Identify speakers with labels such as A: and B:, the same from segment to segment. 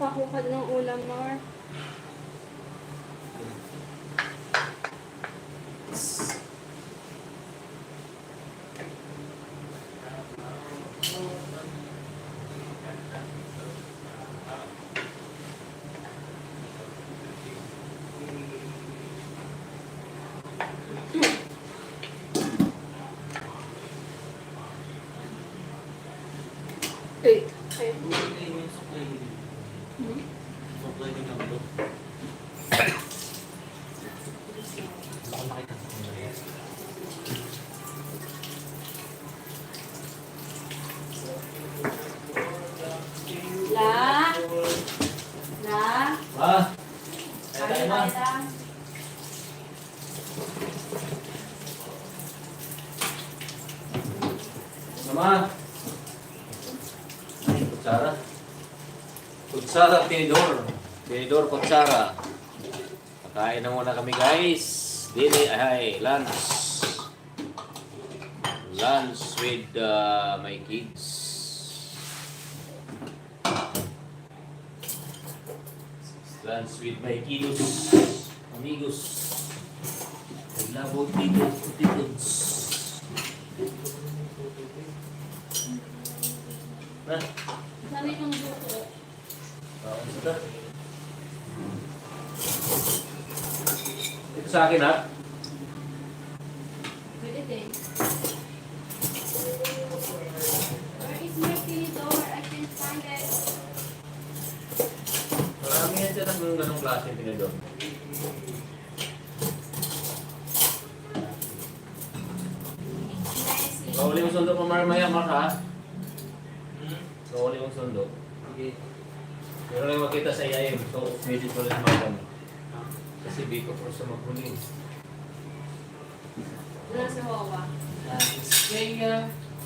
A: Pakukad ng ulam, Mar. Eh, eh. La? La?
B: Ah,
A: Kaya kaya.
B: Mama. Ay, kutsara. Kutsara, tinidor. Tinidor, kutsara. Kakain na muna kami guys. Dili, ay, lunch. Lunch with uh, my kids. Lunch with my kiddos. Amigos. Labo, titos, titos. Ha?
A: Sabi itong buko.
B: Oo, ito. Ito sa akin ha.
A: Pwede din. Where is my tinidor? I can't find it.
B: Marami yan dyan ang ganong klase.
A: Nice.
B: Kauli mong sundo pa mamaya, Mark ha? Kauli mong sundo. Sige. Pero lang makita sa IIM, so message ko rin mga Kasi biko po sa maghuling.
A: Wala si Wawa.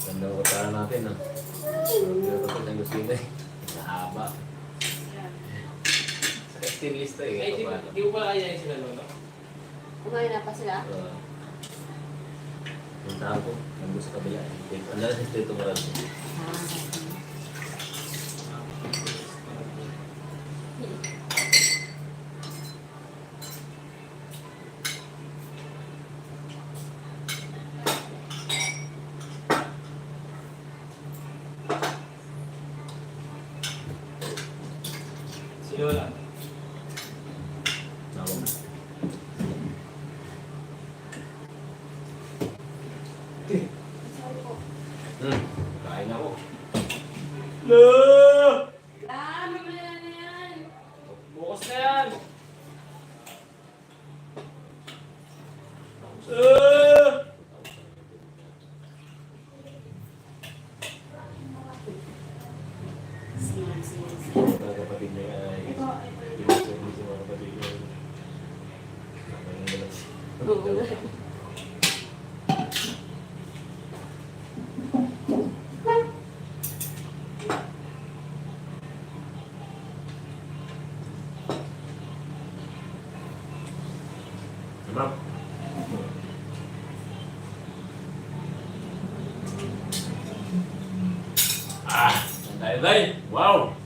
B: Ganda ko tara natin ha. Hindi ko ito ng gusina eh. Mahaba.
A: Yan.
B: Sa stainless to eh.
C: Ay, di, di ko pala kaya sila lolo.
A: Kumain na pa sila?
B: Uh, yung tao ko, nandun sa kabila. Ang dala sa ito marami.
C: Si Lola.
B: Nawag na. Hmm, kain ako.
C: Lo!
A: Ah, mamaya na yan.
C: Bukas na yan!
A: Sige, sige, sige.
B: Kapatid niya ay
A: Ito,
B: pinagsabi sa mga kapatid niya. Galas.
A: ito.
B: Ma'am. Ah, tayo tayo. Wow!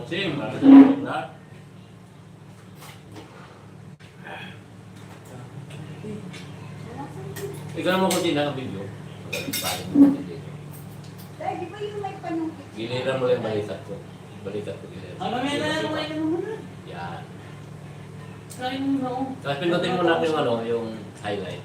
B: You for watching. Maraming salamat lahat. Ikaw mo kung ang video.
D: Dahil ba yung may panungkit?
B: Giliran mo lang balikat ko. Balikat ko giliran.
C: Ah, mamaya na ka na muna.
B: Yan.
C: Kain mo na.
B: Tapos pinutin mo lang yung ano, yung highlight.